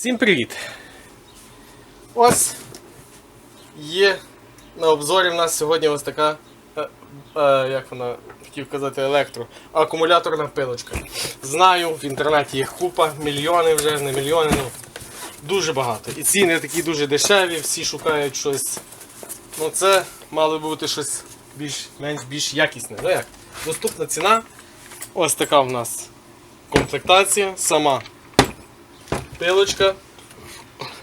Всім привіт! Ось є на обзорі в нас сьогодні ось така, е, е, як вона хотів казати, електро, акумуляторна пилочка. Знаю, в інтернеті їх купа, мільйони вже, не мільйони, ну дуже багато. І ціни такі дуже дешеві, всі шукають щось. Ну це мало бути щось більш, менш більш якісне. Ну як? Доступна ціна. Ось така в нас комплектація, сама пилочка,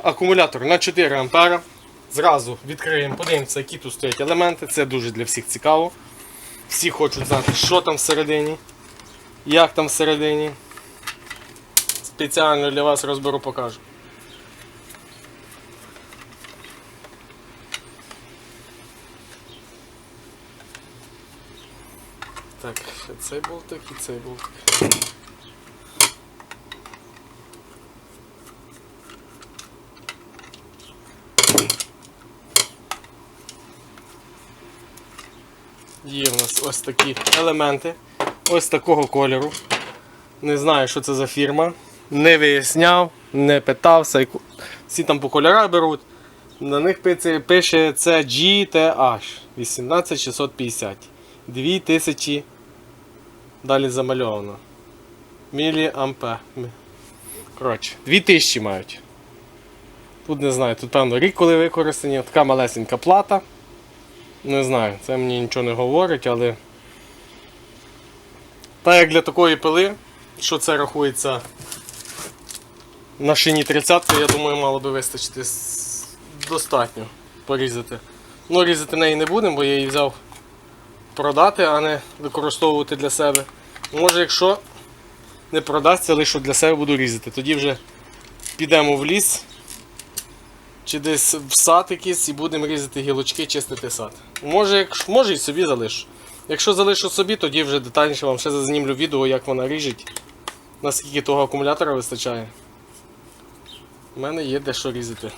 акумулятор на 4 ампера. Зразу відкриємо, подивимося, які тут стоять елементи. Це дуже для всіх цікаво. Всі хочуть знати, що там всередині, як там всередині. Спеціально для вас розберу покажу. Так, цей болтик і цей болтик. Є в нас ось такі елементи, ось такого кольору. Не знаю, що це за фірма. Не виясняв, не питався. Всі там по кольорах беруть. На них пише, це GTH 18650. 2000 далі замальовано. Міліампер. Коротше, 2000 мають. Тут не знаю, тут певно рік, коли використані, така малесенька плата. Не знаю, це мені нічого не говорить, але. Так як для такої пили, що це рахується на шині 30 я думаю, мало би вистачити достатньо порізати. Ну, різати неї не будемо, бо я її взяв продати, а не використовувати для себе. Може, якщо не продасться, лише для себе буду різати. Тоді вже підемо в ліс чи десь в сад якийсь і будемо різати гілочки, чистити сад. Може, якщо, може і собі залишу. Якщо залишу собі, тоді вже детальніше вам ще зазнімлю відео, як вона ріжить, наскільки того акумулятора вистачає. У мене є де що різати.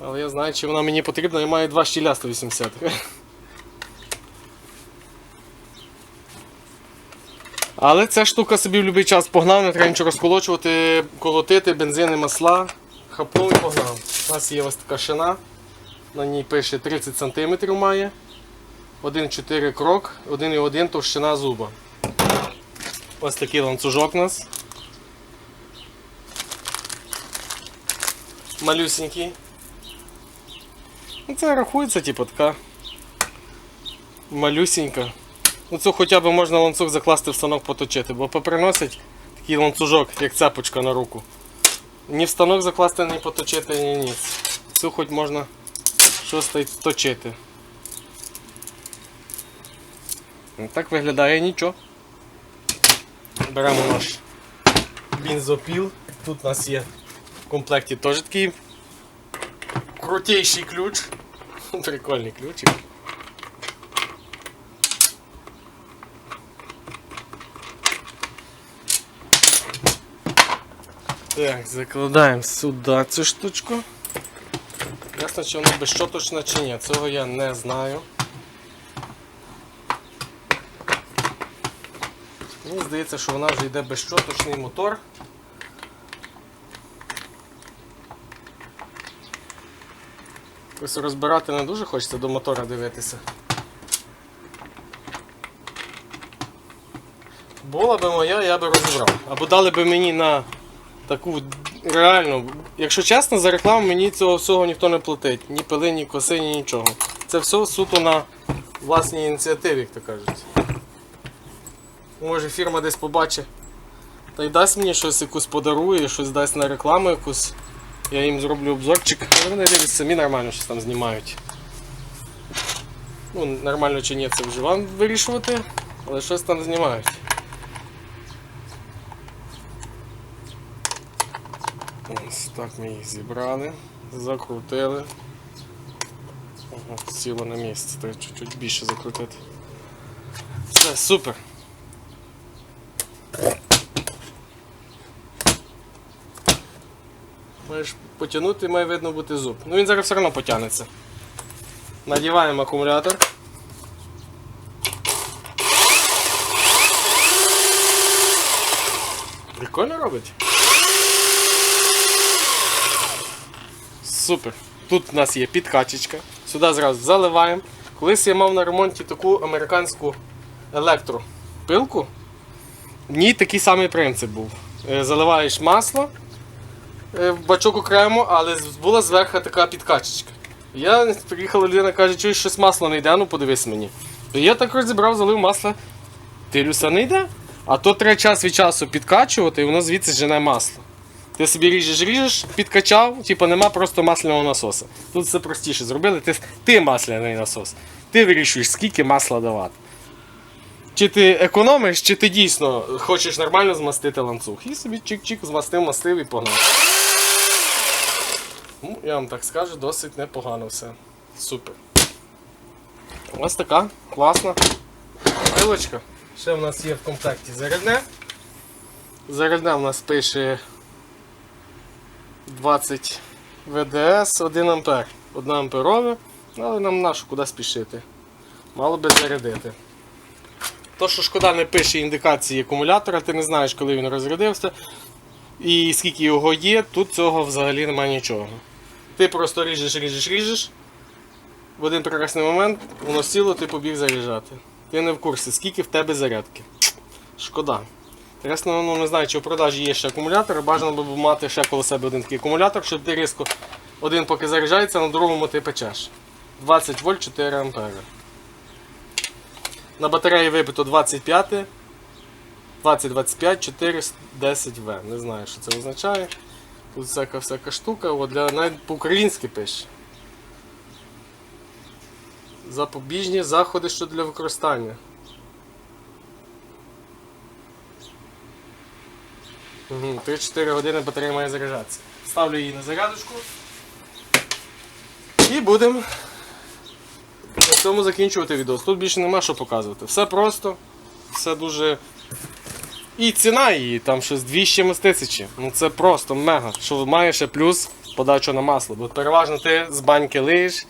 Але я знаю, чи вона мені потрібна, я маю два щіля 180. Але ця штука собі в будь-який час погнав, не треба нічого розколочувати, колотити, бензини, масла. Хапнув і погнав. У нас є ось така шина. На ній пише 30 см має. 1,4 крок, 1,1 товщина зуба. Ось такий ланцюжок у нас. Малюсенький. Ну, Це рахується, типу, така малюсенька. Ну хоча б можна ланцюг закласти в станок поточити, бо поприносять такий ланцюжок, як цепочка на руку. Ні в станок закласти, ні поточити, ні ніц. Цю хоч можна щось точити. Ну, Так виглядає нічого. Беремо наш бензопіл. Тут у нас є в комплекті теж такий крутейший ключ. Прикольний ключик. Так, закладаємо сюди цю штучку. Ясно, чи вона безщоточна чи ні, цього я не знаю. Мені здається, що вона вже йде безщоточний мотор. Ось розбирати не дуже хочеться до мотора дивитися. Була би моя, я би розібрав. Або дали би мені на таку реальну. Якщо чесно, за рекламу мені цього всього ніхто не платить. Ні пили, ні коси, ні нічого. Це все суто на власній ініціативі, як то кажуть. Може фірма десь побачить. Та й дасть мені щось якусь подарує, щось дасть на рекламу якусь. Я їм зроблю обзорчик, але вони дивлюсь самі нормально щось там знімають. Ну, нормально чи ні, це вже вам вирішувати, але щось там знімають. Ось так ми їх зібрали, закрутили. Ага, сіло на місце, треба чуть-чуть більше закрутити. Все, супер. Маєш потягнути, має видно бути зуб. Ну він зараз все одно потягнеться. Надіваємо акумулятор. Прикольно робить. Супер. Тут у нас є підкачечка. Сюди зразу заливаємо. Колись я мав на ремонті таку американську електропилку. В ній такий самий принцип був. Е, Заливаєш масло е, в бачок окремо, але була зверху така підкачечка. Я приїхала людина, каже, чуєш, щось масло не йде, ну подивись мені. Я так розібрав, залив масло. Тилюса не йде. А то треба час від часу підкачувати, і воно звідси жене масло. Ти собі ріжеш, ріжеш, підкачав, типу нема просто масляного насоса. Тут все простіше зробили, ти, ти масляний насос. Ти вирішуєш, скільки масла давати. Чи ти економиш, чи ти дійсно хочеш нормально змастити ланцюг. І собі чик-чик змастив, мастив і погнав. Ну, я вам так скажу, досить непогано все. Супер. Ось така класна пилочка. Ще в нас є в комплекті зарядне. Зарядне в нас пише 20 ВДС 1 ампер. 1 амперове, але нам нашу куди спішити. Мало би зарядити. То, що шкода не пише індикації акумулятора, ти не знаєш, коли він розрядився і скільки його є, тут цього взагалі немає нічого. Ти просто ріжеш, ріжеш, ріжеш. В один прекрасний момент воно сіло, ти побіг заряджати. Ти не в курсі, скільки в тебе зарядки. Шкода. Інтересно, ну не знаю, чи в продажі є ще акумулятор, бажано би мати ще коло себе один такий акумулятор, щоб ти різко один поки заряджається, на другому ти печеш. 20 вольт 4 ампери. На батареї вибито 25, 20-25, 4, 10 В. Не знаю, що це означає. Тут всяка всяка штука, от для, навіть по-українськи пише. Запобіжні заходи щодо для використання. Угу, 3-4 години батарея має заряджатися. Ставлю її на зарядочку. І будемо на цьому закінчувати відео. Тут більше нема що показувати. Все просто, все дуже. І ціна її, там щось 200 тисячі. Ну це просто мега. Що має ще плюс подачу на масло. Бо переважно ти з баньки лиєш,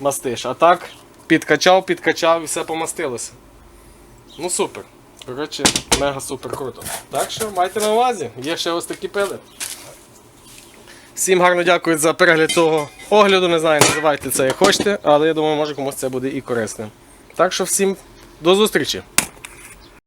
мастиш. А так підкачав, підкачав і все помастилося. Ну супер. Коротше, мега супер круто. Так що майте на увазі, є ще ось такі пили. Всім гарно дякую за перегляд цього огляду. Не знаю, називайте це як хочете, але я думаю, може комусь це буде і корисним. Так що всім до зустрічі!